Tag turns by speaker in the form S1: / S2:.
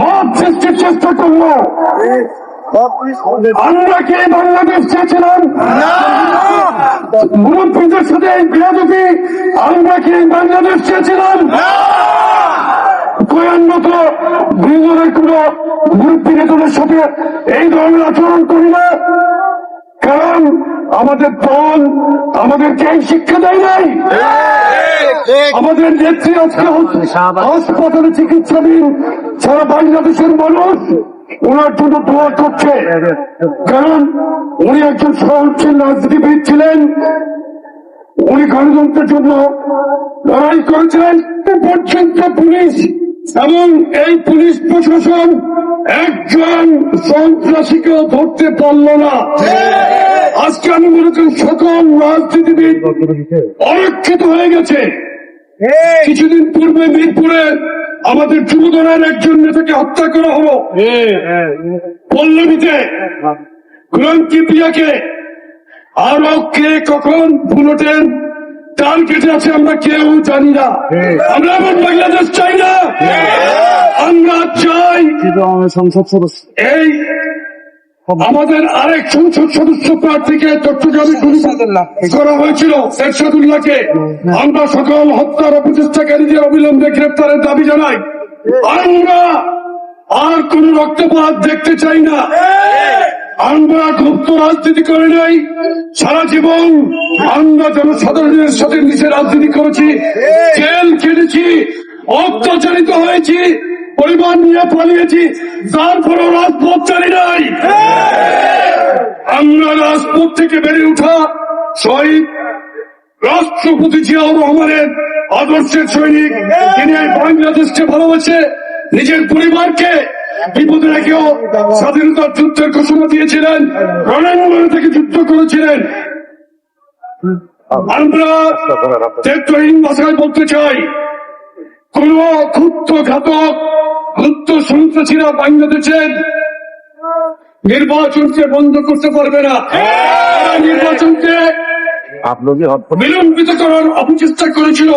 S1: মত সৃষ্টির চেষ্টা করল। আমরা কি বাংলাদেশ চেয়েছিলাম? মুরব্বীদের সাথে এই বিরাজতি আমরা কি বাংলাদেশ চেয়েছিলাম? কয়ান্নত দুজনের কোন মুরব্বী নেতাদের সাথে এই ধরনের আচরণ করি না। কারণ আমাদের দল আমাদেরকে এই শিক্ষা দেয় নাই। আমাদের নেত্রী আজকে হাসপাতালে চিকিৎসাধীন সারা বাংলাদেশের মানুষ ওনার জন্য দোয়া করছে। কারণ উনি একজন সহনশীল রাজনীতিবিদ ছিলেন। উনি গণতন্ত্রের জন্য লড়াই করেছিলেন। পর্যন্ত পুলিশ এবং এই পুলিশ প্রশাসন একজন সন্ত্রাসীকেও ধরতে পারল না। আজকে আমি মনে করি সকল রাজনীতিবিদ অরক্ষিত হয়ে গেছে। কিছুদিন পূর্বে মিরপুরে আমাদের যুবদলের একজন নেতাকে হত্যা করা হলো। পল্লবীতে। গ্রন্থি পিয়াকে। আরও কে কখন বুলেটের টান কেটে আছে আমরা কেউ জানি না। আমরা এমন বাংলাদেশ চাই না। আমরা চাই
S2: সংসদ সদস্য।
S1: এই আমাদের আরেক সংসদ সদস্য প্রার্থীকে চট্টগ্রামে গুলি করা হয়েছিল এরশাদুল্লাহকে আমরা সকল হত্যার অপচেষ্টাকারীদের অবিলম্বে গ্রেপ্তারের দাবি জানাই। আমরা আর কোন রক্তপাত দেখতে চাই না। আমরা গুপ্ত রাজনীতি করে নাই। সারা জীবন আমরা জনসাধারণের সাথে মিশে রাজনীতি করেছি। জেল কেটেছি অত্যাচারিত হয়েছি। পরিবার নিয়ে পালিয়েছি তারপরেও রাজপথ চালি নাই। আমরা রাজপথ থেকে বেড়ে উঠা শহীদ রাষ্ট্রপতি জিয়াউর রহমানের আদর্শের সৈনিক তিনি এই বাংলাদেশকে ভালোবাসে নিজের পরিবারকে বিপদে রেখেও স্বাধীনতার যুদ্ধের ঘোষণা দিয়েছিলেন, রণাঙ্গনে থেকে যুদ্ধ করেছিলেন। আমরা চরিত্রহীন ভাষায় বলতে চাই, কোন ক্ষুদ্র ঘাতক মুক্ত সন্ত্রাসীরা বাংলাদেশে নির্বাচনকে বন্ধ করতে পারবে না। নির্বাচনকে বিলম্বিত করার অপচেষ্টা করেছিল।